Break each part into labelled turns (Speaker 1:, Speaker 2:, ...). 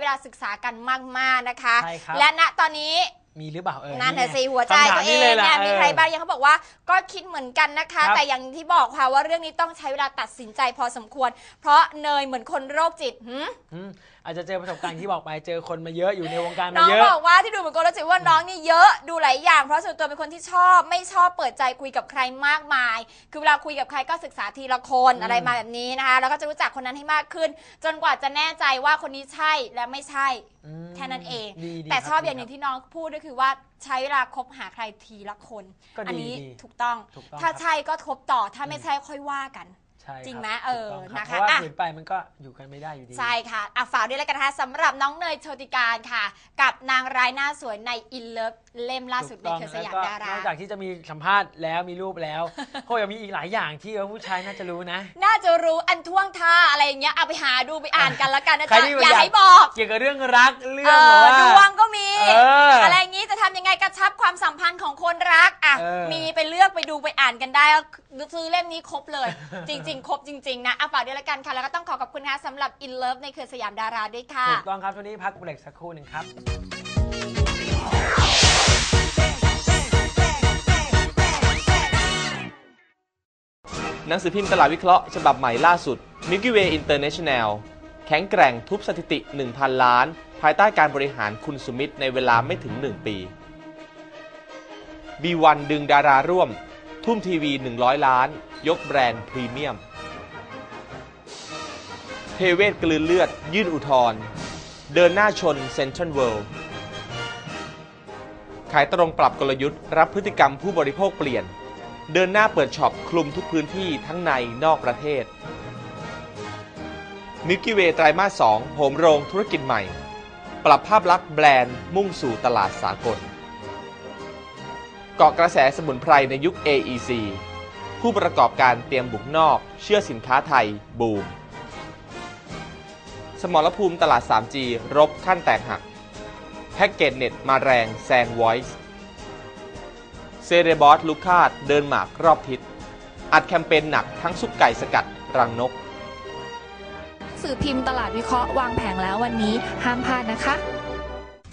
Speaker 1: เวลาศึกษากันมาก ๆ นะคะ
Speaker 2: ใช่ครับ
Speaker 1: และณตอนนี้
Speaker 2: มีหรือเปล่าเออ
Speaker 1: นั่นน่ะ
Speaker 2: ไง
Speaker 1: สิหัวใจ
Speaker 2: คำถาม
Speaker 1: ตัวเอ
Speaker 2: นี้
Speaker 1: ง
Speaker 2: เลยล่ะ
Speaker 1: เนี่ยมี
Speaker 2: เออ
Speaker 1: ใครบ้างยังเขาบอกว่าก็คิดเหมือนกันนะคะ
Speaker 2: ครับ
Speaker 1: แต่อย่างที่บอกค่ะว่าเรื่องนี้ต้องใช้เวลาตัดสินใจพอสมควร เพราะเนยเหมือนคนโรคจิตหืม
Speaker 2: อืม อาจจะเจอประสบการณ์ที่บอกไปเจอคนมาเยอะอยู่ในวงการ
Speaker 1: น้
Speaker 2: มา
Speaker 1: อง
Speaker 2: เยอะ
Speaker 1: บอกว่าที่ดูเหมือนคนโรคจิตว่าน้องนี่เยอะดูหลายอย่าง เพราะส่วนตัวเป็นคนที่ชอบไม่ชอบเปิดใจคุยกับใครมากมาย คือเวลาคุยกับใครก็ศึกษาทีละคน
Speaker 2: อืม
Speaker 1: อะไรมาแบบนี้นะคะแล้วก็จะรู้จักคนนั้นให้มากขึ้น จนกว่าจะแน่ใจว่าคนนี้ใช่และไม่ใช่
Speaker 2: อืม
Speaker 1: แค่นั้นเอง
Speaker 2: ดีดี
Speaker 1: แต่
Speaker 2: ครับ
Speaker 1: ชอบ
Speaker 2: ดี
Speaker 1: อย่างหนึ่ง
Speaker 2: ครับ
Speaker 1: ที่น้องพูดก็คือว่าใช้เวลาคบหาใครทีละคน
Speaker 2: ก็ดี
Speaker 1: อันี้
Speaker 2: ดี
Speaker 1: ถูกต้อง
Speaker 2: ถูกต้อง
Speaker 1: ถ้า
Speaker 2: ครับ
Speaker 1: ใช่ก็คบต่อถ้าไม่ใช่ค่อยว่ากัน
Speaker 2: ใช่คบ
Speaker 1: จริงไหมเออ
Speaker 2: ถูกต้องรับ
Speaker 1: นะคะ
Speaker 2: เพราะว่า
Speaker 1: อะ
Speaker 2: ฝืนไปมันก็อยู่กันไม่ได้อยู่ดี
Speaker 1: ใช่ค่ะอะฝากด้วยแล้วกันนะคะสำหรับน้องเนยโชติการค่ะ กับนางร้ายหน้าสวยใน In Love เล่มล่าสุดใน
Speaker 2: ถูกต้อง
Speaker 1: เครือสยาม
Speaker 2: แล้วก็
Speaker 1: ดารา
Speaker 2: นอกจากที่จะมีสัมภาษณ์แล้วมีรูปแล้ว โคยังมีอีกหลายอย่างที่เออผู้ชายน่าจะรู้นะ
Speaker 1: น่าจะรู้อันท่วงท่าอะไรอย่างเงี้ยเอาไปหาดูไปอ่านกันแล้วกันนะ
Speaker 2: ใคร
Speaker 1: จ๊ะ
Speaker 2: ที่
Speaker 1: อย่า
Speaker 2: อยาก
Speaker 1: ให้บอก
Speaker 2: เกี่ยวกับเรื่องรักเรื่
Speaker 1: เอ
Speaker 2: องแบบ
Speaker 1: อ
Speaker 2: ว่า
Speaker 1: ดวงก็มี
Speaker 2: เอออ
Speaker 1: อะไรอย่างงี้จะทำยังไงกระชับความสัมพันธ์ของคนรักอะ
Speaker 2: เออ
Speaker 1: มีไปเลือกไปดูไปอ่านกันได้ซื้อเล่มนี้ครบเลย จริงๆครบจริง ๆ นะอะฝากด้วยแล้วกันค่ะ แล้วก็ต้องขอขอบคุณนะคะสำหรับ In Love ในเครือสยามดาราด้วยค่ะ
Speaker 2: ถูกต้องครับช่วงนี้พักเบรกสักครู่หนึ่งครับ
Speaker 3: หนังสือพิมพ์ตลาดวิเคราะห์ฉบับใหม่ล่าสุด Milky Way International แข็งแกร่งทุบสถิติ 1,000 ล้าน ภายใต้การบริหารคุณสุมิตรในเวลาไม่ถึง 1 ปี B1 ดึงดาราร่วม ทุ่มทีวี 100 ล้าน ยกแบรนด์พรีเมียม เทเวศกลืนเลือด ยื่นอุทธรเดินหน้าชนเซ็นทรัลเวิลด์ขายตรงปรับกลยุทธ์ รับพฤติกรรมผู้บริโภคเปลี่ยน เดินหน้าเปิดช็อปคลุมทุกพื้นที่ทั้งในนอกประเทศมิลกี้เวย์ไตรมาส2โหมโรงธุรกิจใหม่ ปรับภาพลักษณ์แบรนด์มุ่งสู่ตลาดสากล เกาะกระแสสมุนไพรในยุค AEC ผู้ประกอบการเตรียมบุกนอก เชื่อสินค้าไทย บูม สมรภูมิตลาด 3G รบขั้นแตกหัก แพ็กเกจเน็ตมาแรงแซง Voice เซเรบอสลูคาดเดินหมากรอบทิศ อัดแคมเปญหนักทั้งซุปไก่สกัด รังนก
Speaker 4: สื่อพิมพ์ตลาดวิเคราะห์วางแผงแล้ววันนี้ห้ามพลาดนะคะ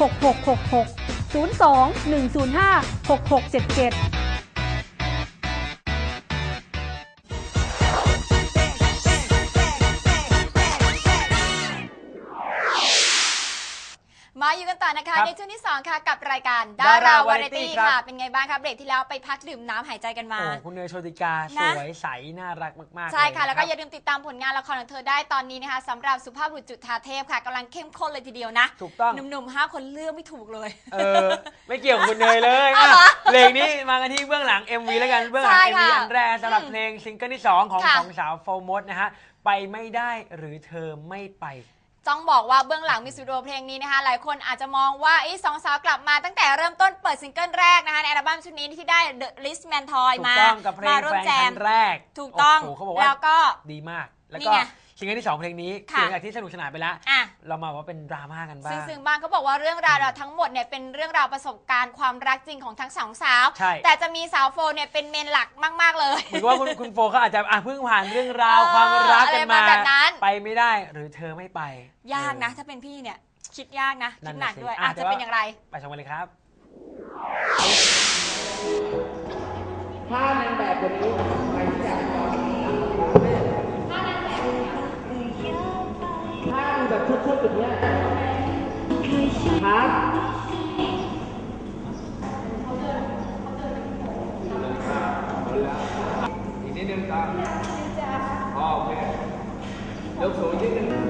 Speaker 5: 6666 02 105 6677
Speaker 1: อยู่กันต่อนะคะ
Speaker 2: ครับ
Speaker 1: ในช่วงที่ 2 ค่ะ กับรายการดา
Speaker 2: ดา
Speaker 1: รา
Speaker 2: รา
Speaker 1: วาไร
Speaker 2: Variety
Speaker 1: ตี้
Speaker 2: ครับ
Speaker 1: ค่ะ เป็นไงบ้างคะเบรกที่แล้วไปพักดื่มน้ำหายใจกันมา
Speaker 2: โอ้คุณเนยโชติกา
Speaker 1: นะ
Speaker 2: สวยใส น่ารักมากๆ
Speaker 1: ใช่ค่ะ
Speaker 2: เย
Speaker 1: แล้วก็
Speaker 2: น
Speaker 1: อย่าลืมติดตามผลงานละครของเธอได้ตอนนี้นะคะสำหรับสุภาพบุรุษจุฑาเทพค่ะกำลังเข้มข้นเลยทีเดียวนะ
Speaker 2: ถูกต้อง
Speaker 1: หนุ่มๆห้าคนเลือกไม่ถูกเลย
Speaker 2: เออ ไม่เกี่ยวกับคุณเนยเลย
Speaker 1: เอาเหรอ
Speaker 2: อะเพลงนี้มากันที่เบื้องหลัง MV แล้วกัน เบื้องหลัง
Speaker 1: ใช่
Speaker 2: MV
Speaker 1: ค่ะ
Speaker 2: อันแรกสำหรับ
Speaker 1: อืม
Speaker 2: เพลงซิงเกิลที่ 2 ของ
Speaker 1: ค่ะ
Speaker 2: ของสาวโฟมดนะฮะ ไปไม่ได้หรือเธอไม่ไป
Speaker 1: ต้องบอกว่าเบื้องหลังมิวสิกวิดีโอเพลงนี้นะคะ หลายคนอาจจะมองว่าไอ้สองสาวกลับมาตั้งแต่เริ่มต้นเปิดซิงเกิลแรกนะคะในอัลบั้มชุดนี้ที่ได้ The List Man Toy
Speaker 2: ถูก
Speaker 1: มา
Speaker 2: ต้องกับเพล
Speaker 1: มางร่ว
Speaker 2: แฟ
Speaker 1: ม
Speaker 2: น
Speaker 1: แจ
Speaker 2: ค
Speaker 1: ม
Speaker 2: รั้งแรก
Speaker 1: ถูกต้อง
Speaker 2: โโหเขาบอกว่า
Speaker 1: แล้วก็
Speaker 2: ดีมาก แล้ว
Speaker 1: นี่
Speaker 2: ก็
Speaker 1: ไง
Speaker 2: ซิงเกิลที่2เพลงนี้
Speaker 1: ค่ะ
Speaker 2: คือจากที่สนุกสนานไปแล้ว
Speaker 1: อะ
Speaker 2: เรามาว่าเป็นดราม่ากันบ้าง
Speaker 1: ซึ่งๆบ้างเขาบอกว่าเรื่องราวเราทั้งหมดเนี่ยเป็นเรื่องราวประสบการณ์ความรักจริงของทั้งสองสาว
Speaker 2: ใช่
Speaker 1: แต่จะมีสาวโฟเนี่ยเป็นเมนหลักมาก ๆ เลย
Speaker 2: เหมือนว่าคุณคุณโฟเขาอาจจะอะเพิ่งผ่านเรื่องราว
Speaker 1: เออ
Speaker 2: ความรักกันมา
Speaker 1: อะไรมาแบบนั้น
Speaker 2: ไปไม่ได้หรือเธอไม่ไป
Speaker 1: ยากนะ
Speaker 2: เออ
Speaker 1: ถ้าเป็นพี่เนี่ย คิดยากนะ
Speaker 2: นั่
Speaker 1: คิด
Speaker 2: น
Speaker 1: หนั
Speaker 2: น่ะ
Speaker 1: ก
Speaker 2: สิ
Speaker 1: ด้วย
Speaker 2: อะ
Speaker 1: อาจ
Speaker 2: แต่
Speaker 1: จะ
Speaker 2: ว่า
Speaker 1: เป็นอย่างไร
Speaker 2: ไปชมกันเลยครับ
Speaker 6: ถ้านางแบบคนนี้ แบบชุดๆแบบเนี้ยครับอีกนิดนึงครับอ๋อโอเคเดี๋ยวสูงนิดนึง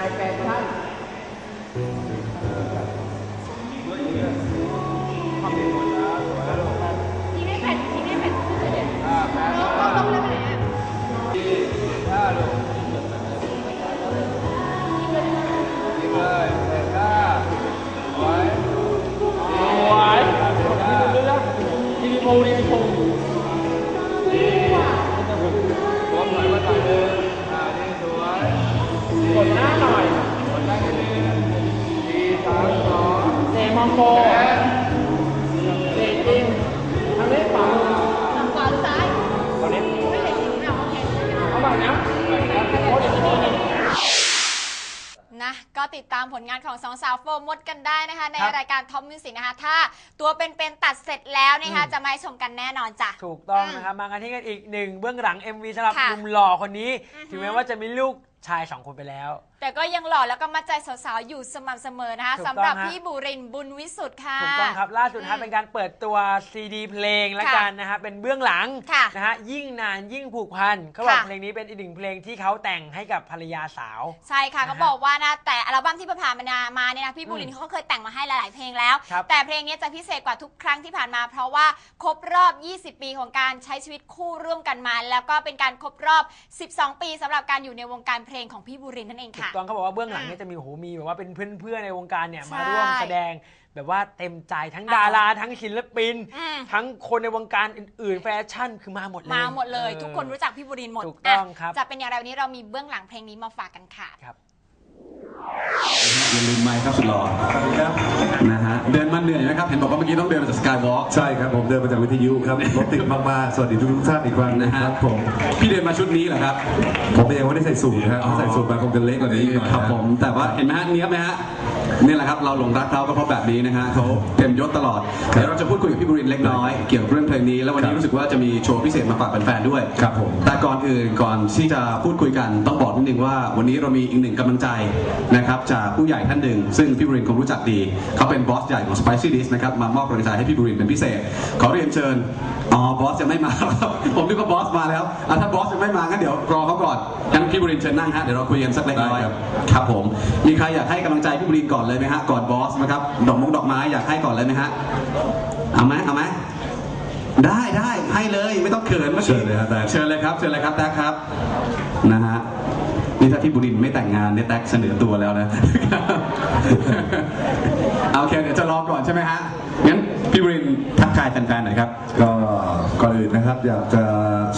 Speaker 6: ายแฟชั่น องโกเซจริงทางนี้ขวาขวาหรือซ้ายตอนนี้ไม่เห็นไม่เอาเอาใหม่นะใหม่นะโอ้ย
Speaker 1: นะก็ติดตามผลงานของสองสาวโฟร์มดกันได้นะคะ ใน
Speaker 2: ครับ
Speaker 1: รายการท็อปมิวสิกนะคะ ถ้าตัวเป็นๆตัดเสร็จแล้วนะคะ
Speaker 2: อืม
Speaker 1: จะมาให้ชมกันแน่นอนจ้ะ
Speaker 2: ถูกต้อง
Speaker 1: อืม
Speaker 2: นะครับ มากันที่กันอีกหนึ่งเบื้องหลัง MV สำหรับ
Speaker 1: ค่ะ
Speaker 2: หนุ่มหล่อคนนี้
Speaker 1: อือฮึ
Speaker 2: ถึงแม้ว่าจะมีลูกชายสองคนไปแล้ว
Speaker 1: แต่ก็ยังหล่อแล้วก็มัดใจสาวๆ อยู่สม่ำเสมอนะคะ
Speaker 2: ถูกต้อง
Speaker 1: สำหรับ
Speaker 2: ฮะ
Speaker 1: พี่บุรินทร์บุญวิสุทธ์ค่ะ
Speaker 2: ถูกต้องครับล่าสุดนะฮะ
Speaker 1: อืม
Speaker 2: เป็นการเปิดตัวซีดีเพลงละ
Speaker 1: ค่ะ
Speaker 2: กันนะฮะเป็นเบื้องหลัง
Speaker 1: ค่ะ
Speaker 2: นะฮะยิ่งนานยิ่งผูกพันเขาบอก
Speaker 1: ค่ะ
Speaker 2: เพลงนี้เป็นอีกหนึ่งเพลงที่เขาแต่งให้กับภรรยาสาว
Speaker 1: ใช่ค่ะ
Speaker 2: นะฮะ
Speaker 1: เขาบอกว่านะแต่อัลบั้มที่ผ่านมามาเนี่ยนะพี่บุรินทร์เขาก็เคยแต่งมาให้หลาย ๆ เพลงแล้ว
Speaker 2: ครับ
Speaker 1: แต่เพลงนี้จะพิเศษกว่าทุกครั้งที่ผ่านมา เพราะว่าครบรอบ 20 ปีของการใช้ชีวิตคู่ร่วมกันมา แล้วก็เป็นการครบรอบ 12 ปีสำหรับการอยู่ในวงการเพลงของพี่บุรินทร์นั่นเองค่ะค่ะ
Speaker 2: ต้องเขาบอกว่าเบื้องหลังเนี่ยจะมีโอ้โหมีแบบว่าเป็นเพื่อนๆในวงการเนี่ยมาร่วม
Speaker 1: ใช่
Speaker 2: แสดงแบบว่าเต็มใจทั้ง
Speaker 1: อ่า
Speaker 2: ดารา ทั้งศิลปิน
Speaker 1: อืม
Speaker 2: ทั้งคนในวงการอื่นๆ แฟชั่นคือมาหมดเลย
Speaker 1: มาหมดเลย
Speaker 2: ออ
Speaker 1: ทุกคนรู้จักพี่บุรินทร์หมด
Speaker 2: ถูกต้องะครับ
Speaker 1: จะเป็นอย่างไรวันนี้เรามีเบื้องหลังเพลงนี้มาฝากกันค่ะ
Speaker 2: ครับ
Speaker 7: อย่าลืมไมค์ครับสุดหล่อนะฮะเดินมาเหนื่อยไหมครับเห็นบอกว่าเมื่อกี้ต้องเดินมาจากสกายวอล์ก
Speaker 8: ใช่ครับผมเดินมาจากวิทยุครับรถติดมากๆสวัสดีทุกๆท่านอีกครั้ง
Speaker 7: นะ
Speaker 8: นะ
Speaker 7: ฮะ
Speaker 8: ครับผม
Speaker 7: พี่เดินมาชุดนี้เหรอครับ
Speaker 8: ผมเองไม่ได้ใส่สูทนะครับถ้าใส่สูทมาคงจะเล็กกว่านี้อีกหน่อย
Speaker 7: ครับ
Speaker 8: นะ
Speaker 7: ผมแต่ว่าเห็นไหมฮะเนี้ยบไหมฮะ นี่แหละครับเราหลงรักเขาก็เพราะแบบนี้นะฮะเขาเต็มยศตลอดเดี๋ยวเราจะพูดคุยกับพี่บุรินทร์เล็กน้อยเกี่ยวกับเรื่องเพลงนี้แล้ววันนี้รู้สึกว่าจะมีโชว์พิเศษมาฝากแฟนๆด้วย
Speaker 8: ครับผม
Speaker 7: แต่ก่อนอื่นก่อนที่จะพูดคุยกันต้องบอกนิดนึงว่า วันนี้เรามีอีกหนึ่งกำลังใจนะครับจากผู้ใหญ่ท่านหนึ่งซึ่งพี่บุรินทร์คงรู้จักดีเขาเป็นบอสใหญ่ของ Spicy Dish นะครับมามอบกำลังใจให้พี่บุรินทร์เป็นพิเศษขอเรียนเชิญอ๋อบอสยังไม่มาครับผมนึกว่าบอสมาแล้วอะถ้าบอสยังไม่มางั้นเดี๋ยวรอเขาก่อนงั้นพี่บุรินทร์เชิญนั่งฮะเดี๋ยวเราคุยกันสักเล็กน้อย
Speaker 8: ได้ครับ
Speaker 7: ครับผมมีใครอยากให้กำลังใจพี่บุรินทร์ก่อนเลยไหมฮะก่อนบอสนะครับดอกมงดอกไม้อยากให้ก่อนเลยไหมฮะเอาไหมเอาไหมได้ได้ให้เลยไม่ต้องเขินเมื่อกี้
Speaker 8: เชิญเลยฮะแต๊ก
Speaker 7: เชิญเลยครับเชิญเลยครับแท็กครับนะฮะนี่ถ้าที่บุรินทร์ไม่แต่งงานเนี่ยแท็กเสนอตัวแล้วนะเอา โอเคเดี๋ยวจะรอก่อนใช่ไหมฮะงั้นพี่บุรินทร์ทักทายแฟนๆหน่อยครับ
Speaker 8: ก็ก่อนอื่นนะครับอยากจะ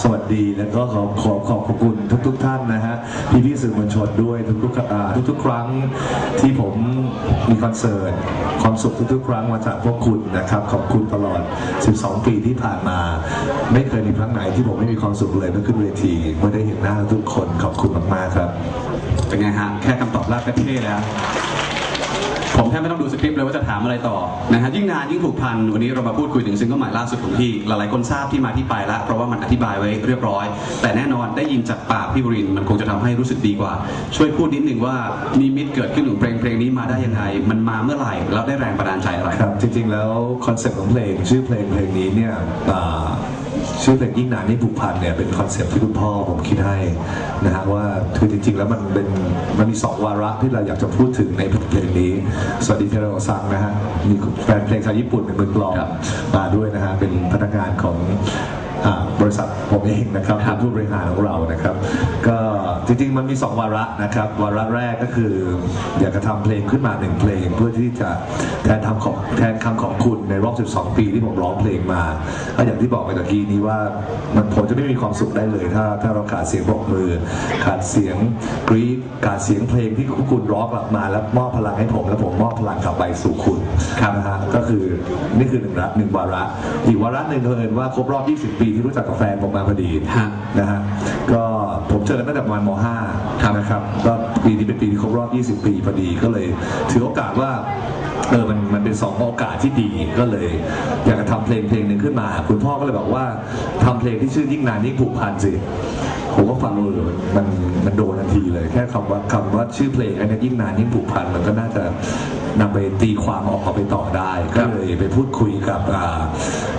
Speaker 8: สวัสดีแล้วก็ขอขอขอบขอบคุณทุก ๆ ท่านนะฮะพี่พี่ๆสื่อมวลชนด้วยทุกๆอ่าทุกๆ ครั้งที่ผมมีคอนเสิร์ตความสุขทุกๆ ครั้งมาจากพวกคุณนะครับขอบคุณตลอด 12 ปีที่ผ่านมา ไม่เคยมีครั้งไหนที่ผมไม่มีความสุขเลยเมื่อขึ้นเวทีเมื่อได้เห็นหน้าทุกคนขอบคุณมากๆครับ
Speaker 7: เป็นไงฮะแค่คำตอบแรกก็เท่แล้ว ผมแทบไม่ต้องดูสคริปต์เลยว่าจะถามอะไรต่อนะฮะยิ่งนานยิ่งผูกพันวันนี้เรามาพูดคุยถึงซิงเกิลใหม่ล่าสุดของพี่หลายๆคนทราบที่มาที่ไปแล้ว เพราะว่ามันอธิบายไว้เรียบร้อย แต่แน่นอนได้ยินจากปากพี่บรินมันคงจะทำให้รู้สึกดีกว่า ช่วยพูดนิดนึงว่านิมิตเกิดขึ้นของเพลงเพลงนี้มาได้ยังไง มันมาเมื่อไหร่แล้วได้แรงบันดาลใจอะไร
Speaker 8: ครับ จริงๆแล้วคอนเซ็ปต์ของเพลงชื่อเพลงเพลงนี้เนี่ยอ่า ชื่อเพลงยิ่งนานนี่ผูกพันเนี่ยเป็นคอนเซ็ปต์ที่คุณพ่อผมคิดให้นะฮะว่าคือจริง ๆ แล้วมันเป็นมันมีสองวาระที่เราอยากจะพูดถึงในเพลงนี้ สวัสดีเทโรซังนะฮะมีแฟนเพลงชาวญี่ปุ่นเป็นมือกลองมาด้วยนะฮะเป็นพนักงานของ บริษัทผมเองนะครับ
Speaker 7: ครับ
Speaker 8: เป็นผู้บริหารของเรานะครับ ก็จริงๆมันมีสองวาระนะครับ วาระแรกก็คืออยากจะทำเพลงขึ้นมาหนึ่งเพลง เพื่อที่จะแทนทำของแทนคำของคุณในรอบ 12 ปีที่ผมร้องเพลงมาก็อย่างที่บอกไปตะกี้นี้ว่ามันผมจะไม่มีความสุขได้เลย ถ้าถ้าเราขาดเสียงปรบมือ ขาดเสียงกรี๊ดขาดเสียงเพลงที่คุณร้องกลับมา แล้วมอบพลังให้ผม แล้วผมมอบพลังกลับไปสู่คุณครับนะฮะก็คือนี่คือหนึ่งระหนึ่งวาระอีกวาระหนึ่งเผอิญว่าครบรอบ 20 ปีที่รู้จักกับแฟนผมมาพอดี
Speaker 7: ฮะ
Speaker 8: นะฮะก็ผมเจอกันตั้งแต่ประมาณม .5
Speaker 7: ครับ
Speaker 8: นะครับก็ปีนี้เป็นปีที่ครบรอบ 20 ปีพอดีก็เลยถือโอกาสว่าเออมันมันเป็นสองโอกาสที่ดีก็เลย อยากจะทำเพลงเพลงหนึ่งขึ้นมา คุณพ่อก็เลยบอกว่าทำเพลงที่ชื่อยิ่งนานยิ่งผูกพันสิผมก็ฟังเลยมันมันโดนทันทีเลย แค่คำว่าคำว่าชื่อเพลงอันนี้ยิ่งนานยิ่งผูกพันมันก็น่าจะ นำไปตีความออกเอาไปต่อได้ ก็เลยไปพูดคุยกับอ่า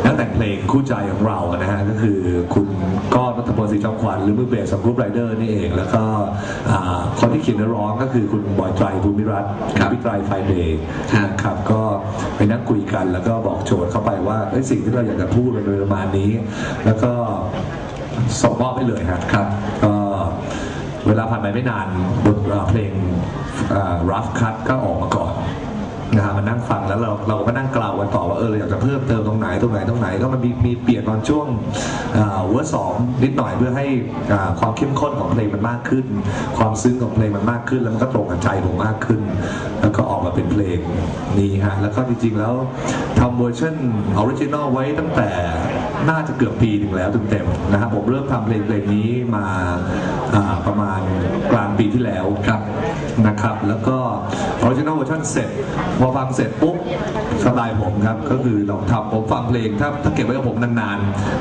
Speaker 8: นักแต่งเพลงคู่ใจของเรานะฮะก็คือคุณก้อนรัตพลศรีจอมขวัญหรือมือเบสของกรุ๊ปไรเดอร์นี่เอง แล้วก็อ่าคนที่เขียนเนื้อร้องก็คือคุณบอยไตรภูมิรัตน์
Speaker 7: ครับ
Speaker 8: พี่ไตรไฟเดย์
Speaker 7: ฮะ
Speaker 8: นะครับก็ไปนั่งคุยกัน แล้วก็บอกโจทย์เข้าไปว่าเอ้ยสิ่งที่เราอยากจะพูดเป็นประมาณนี้ แล้วก็ส่งมอบให้เลยครับครับก็เวลาผ่านไปไม่นานบทเอ่อเพลงรัฟคัตก็ออกมาก่อน นะฮะมานั่งฟังแล้วเราเราก็นั่งกล่าวกันต่อว่าเออเราอยากจะเพิ่มเติมตรงไหนตรงไหนตรงไหนก็มันมีมีเปลี่ยนตอนช่วงเวอร์สองนิดหน่อยเพื่อให้ความเข้มข้นของเพลงมันมากขึ้น ความซึ้งของเพลงมันมากขึ้น แล้วมันก็ตรงกับใจผมมากขึ้น แล้วก็ออกมาเป็นเพลงนี้ฮะแล้วก็จริงๆแล้วทำเวอร์ชันออริจินอลไว้ตั้งแต่น่าจะเกือบปีหนึ่งแล้วเต็มๆนะครับผมเริ่มทำเพลงเพลงนี้มาประมาณกลางปีที่แล้วครับ นะครับ แล้วก็ออริจินอลเวอร์ชันเสร็จพอฟังเสร็จปุ๊บสไตล์ผมครับ ก็คือเราทำผมฟังเพลงถ้าถ้าเก็บไว้กับผมนานๆ